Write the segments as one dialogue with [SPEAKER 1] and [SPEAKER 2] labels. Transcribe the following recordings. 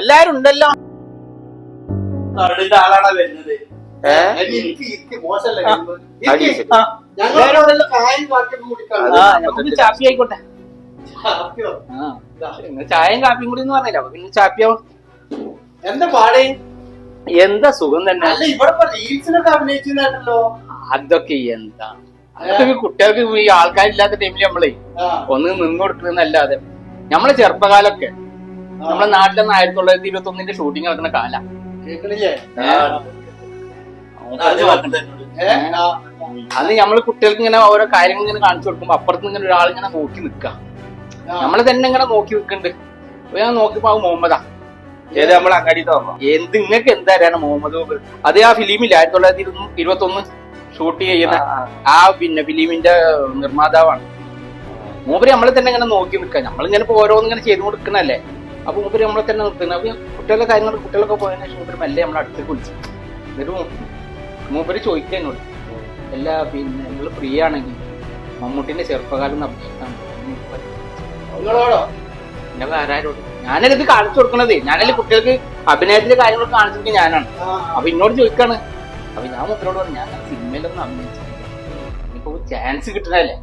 [SPEAKER 1] എല്ലാരും ഉണ്ടല്ലോ.
[SPEAKER 2] ആളാണ് വരുന്നത്?
[SPEAKER 1] ചാപ്പി ആയിക്കോട്ടെ. ചായയും കാപ്പിയും കൂടി എന്ന് പറഞ്ഞില്ല അപ്പൊ പിന്നെ ചാപ്പിയാവും
[SPEAKER 2] എന്താ പാടേ?
[SPEAKER 1] എന്താ സുഖം തന്നെ. അതൊക്കെ എന്താ? അതൊക്കെ കുട്ടികൾക്ക് ഈ ആൾക്കാരില്ലാത്ത ടൈമിൽ നമ്മളെ ഒന്ന് നിന്ന് കൊടുക്കുന്നല്ലാതെ നമ്മളെ ചെറുപ്പകാലൊക്കെ. നമ്മളെ നാട്ടിലൊന്നും ആയിരത്തി തൊള്ളായിരത്തി ഇരുപത്തി ഒന്നിന്റെ ഷൂട്ടിംഗ് നടക്കുന്ന കാല.
[SPEAKER 3] അത്
[SPEAKER 1] നമ്മൾ കുട്ടികൾക്ക് ഇങ്ങനെ ഓരോ കാര്യങ്ങൾ ഇങ്ങനെ കാണിച്ചു കൊടുക്കുമ്പോ അപ്പുറത്ത് ഇങ്ങനെ ഒരാൾ ഇങ്ങനെ നോക്കി നിക്ക. നമ്മളെ തന്നെ ഇങ്ങനെ നോക്കി നിൽക്കുന്നുണ്ട് ഞാൻ നോക്കിയപ്പോ ആ മുഹമ്മദാ.
[SPEAKER 3] ഏത് നമ്മൾ അങ്ങാടി
[SPEAKER 1] എന്ത് നിങ്ങൾക്ക് എന്താ അറിയാനാ മുഹമ്മദ് അത് ആ ഫിലിമില്ല ആയിരത്തി തൊള്ളായിരത്തി ഇരുപത്തി ഒന്ന് ഷൂട്ട് ചെയ്യുന്ന ആ പിന്നെ ഫിലിമിന്റെ നിർമ്മാതാവാണ്. മൂപ്പര് നമ്മളെ തന്നെ ഇങ്ങനെ നോക്കി നിൽക്കുക നമ്മളിങ്ങനെ ഇപ്പൊ ഓരോന്നും ഇങ്ങനെ ചെയ്തു കൊടുക്കണല്ലേ അപ്പൊ മൂപ്പര് നമ്മളെ തന്നെ നിർത്തുന്നത്. അപ്പൊ കുട്ടികളുടെ കാര്യങ്ങൾ കുട്ടികളൊക്കെ പോയതിനു ശേഷം മൂപ്പര് മെല്ലെ നമ്മളെ അടുത്തേക്ക് വിളിച്ചു. എന്നിട്ട് മൂപ്പര് ചോദിക്കുക എന്നോട്. എല്ലാ പിന്നെ നിങ്ങൾ ഫ്രീ ആണെങ്കിൽ മമ്മൂട്ടിന്റെ ചെറുപ്പകാലം
[SPEAKER 2] നിങ്ങളോടോ?
[SPEAKER 1] നിങ്ങൾ കാണിച്ചു കൊടുക്കണത് ഞാനല്ലേ കുട്ടികൾക്ക് അഭിനയത്തിന്റെ കാര്യങ്ങൾ കാണിച്ചു കൊടുക്കുന്നത് ഞാനാണ് അപ്പൊ എന്നോട് ചോദിക്കാണ്. അപ്പൊ ഞാൻ മൂപ്പരോട് പറഞ്ഞു ഞാൻ സിനിമയിലൊന്നും അഭിനയിച്ചു ഇനിയിപ്പോ ചാൻസ് കിട്ടണല്ലേ?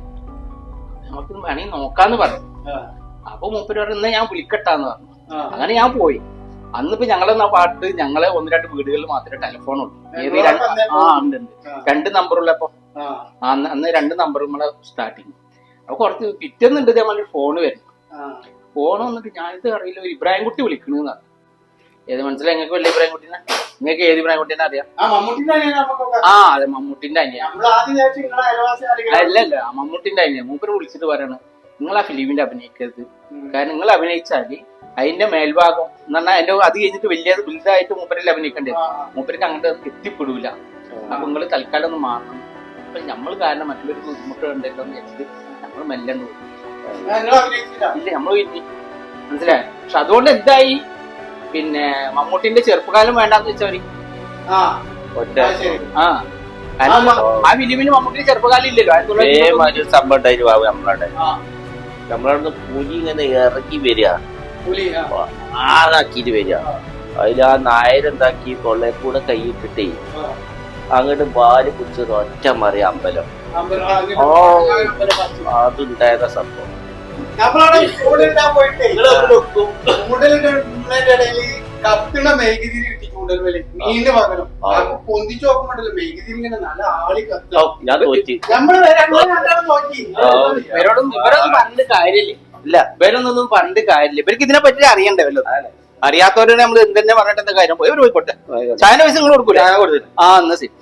[SPEAKER 1] നമുക്ക് വേണമെങ്കിൽ നോക്കാന്ന് പറഞ്ഞു. അപ്പൊ മൂപ്പര് പറഞ്ഞു എന്നാ ഞാൻ വിളിക്കട്ടാന്ന് പറഞ്ഞു. അങ്ങനെ ഞാൻ പോയി. അന്നിപ്പോ ഞങ്ങളെ പാട്ട് ഞങ്ങളെ ഒന്ന് രണ്ട് വീടുകളിൽ മാത്രമേ ടെലിഫോൺ ഉള്ളൂ. ആ ഉണ്ട് ഉണ്ട്. രണ്ട് നമ്പറുള്ളപ്പോ
[SPEAKER 2] ആ,
[SPEAKER 1] അന്ന് രണ്ട് നമ്പർ നമ്മളെ സ്റ്റാർട്ടിങ് അപ്പൊ കുറച്ച് പിറ്റേന്നുണ്ട് ഇതേമാതിരി ഫോൺ
[SPEAKER 2] വരുന്നു.
[SPEAKER 1] ഫോൺ വന്നിട്ട് ഞാനിത് അറിയില്ല ഒരു ഇബ്രാഹിം കുട്ടി വിളിക്കണെന്ന് ഏത് മനസ്സിലായി? നിങ്ങൾക്ക് വലിയ ഇബ്രാഹിം കുട്ടീനെ നിങ്ങൾക്ക് ഏത് ഇബ്രാഹിം കുട്ടീനെ അറിയാം?
[SPEAKER 2] ആ
[SPEAKER 1] അതെ മമ്മൂട്ടിന്റെ അനിയ അല്ല അല്ല ആ മമ്മൂട്ടിന്റെ അനിയ മൂപ്പര് വിളിച്ചിട്ട് പറയാണ് നിങ്ങൾ ആ ഫിലിമിന്റെ അഭിനയിക്കരുത്. കാരണം നിങ്ങൾ അഭിനയിച്ചാൽ അതിന്റെ മേൽഭാഗം എന്ന് പറഞ്ഞാൽ അതിന്റെ അത് കഴിഞ്ഞിട്ട് വലിയ വലുതായിട്ട് മൂപ്പരല്ല അഭിനയിക്കണ്ടേ മൂപ്പരക്ക് അങ്ങോട്ട് എത്തിപ്പെടൂല. അപ്പൊ നിങ്ങൾ തൽക്കാലം ഒന്ന് മാറണം. അപ്പൊ നമ്മൾ കാരണം മറ്റൊരു ബുദ്ധിമുട്ട് ഉണ്ടല്ലോ എന്ന് വെച്ചിട്ട് നമ്മൾ മെല്ലെ ഇല്ല നമ്മൾ മനസ്സിലായി? പക്ഷെ അതുകൊണ്ട് എന്തായി? പിന്നെ മമ്മൂട്ടിന്റെ ചെറുപ്പകാലം വേണ്ടാന്ന് വെച്ചവര്.
[SPEAKER 2] ആ.
[SPEAKER 3] ഒറ്റ.
[SPEAKER 2] ആ,
[SPEAKER 1] ആ. ആ ഫിലിമിന് മമ്മൂട്ടിന്റെ ചെറുപ്പകാലം ഇല്ലല്ലോ. ആയിരത്തി തൊള്ളായിരത്തി
[SPEAKER 3] സംഭവം നമ്മളവിടെ.
[SPEAKER 2] ആ.
[SPEAKER 3] നമ്മളവിടുന്ന് പുലി ഇങ്ങനെ ഇറക്കി വരിക. ആറാക്കിട്ട് വരിക. അതിൽ ആ നായരെന്താക്കി തൊള്ളയിൽ കൂടെ കൈയിട്ടിട്ടേ. അങ്ങോട്ട് ബാൽ പിടിച്ചത് ഒറ്റ മറി അമ്പലം. ഓ.
[SPEAKER 2] അതുണ്ടായ.
[SPEAKER 3] അതുണ്ടായത സംഭവം.
[SPEAKER 2] കത്തുന്ന മെഴുകുതിരി കിട്ടി ചൂടൽ വലി മീനിന് പകരം. പൊന്തിച്ചു ഇങ്ങനെ നല്ല ആളി
[SPEAKER 3] ഞാൻ തോറ്റി.
[SPEAKER 2] നമ്മൾ നോക്കി.
[SPEAKER 1] ഇവരൊന്നും പറഞ്ഞിട്ട് കാര്യമില്ല.
[SPEAKER 3] ഇല്ല
[SPEAKER 1] ഇവരൊന്നും പണ്ട് കാര്യമില്ല. ഇവർക്ക് ഇതിനെ പറ്റി അറിയണ്ടേ വല്ലോ അറിയാത്തവരോട് നമ്മൾ എന്തെന്നെ പറഞ്ഞിട്ട് എന്താ കാര്യം പോയി ഇവർ പോയിക്കോട്ടെ. ചായന പൈസ നിങ്ങൾ കൊടുക്കൂല? ആ എന്നാ ശരി.